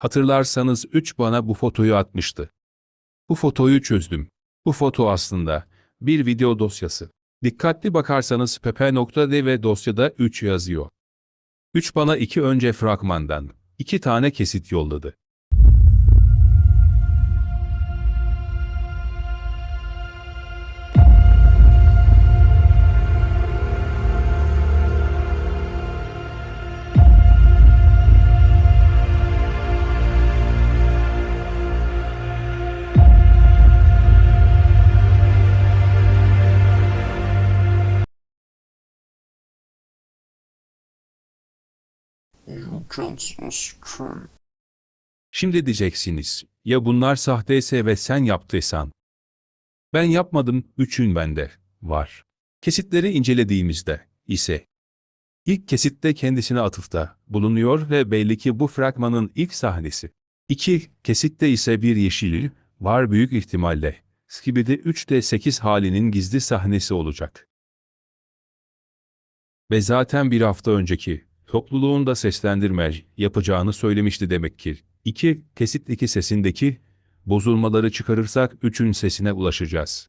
Hatırlarsanız 3 bana bu fotoyu atmıştı. Bu fotoyu çözdüm. Bu foto aslında bir video dosyası. Dikkatli bakarsanız pp.d ve dosyada 3 yazıyor. 3 bana 2 önce fragmandan 2 tane kesit yolladı. Şimdi diyeceksiniz, ya bunlar sahteyse ve sen yaptıysan? Ben yapmadım, üçün bende var. Kesitleri incelediğimizde ise ilk kesitte kendisine atıfta bulunuyor ve belli ki bu fragmanın ilk sahnesi. İki kesitte ise bir yeşili var büyük ihtimalle. Skibidi 3'te 8 halinin gizli sahnesi olacak. Ve zaten bir hafta önceki topluluğunda seslendirme yapacağını söylemişti demek ki. 2. Kesit 2 sesindeki bozulmaları çıkarırsak 3'ün sesine ulaşacağız.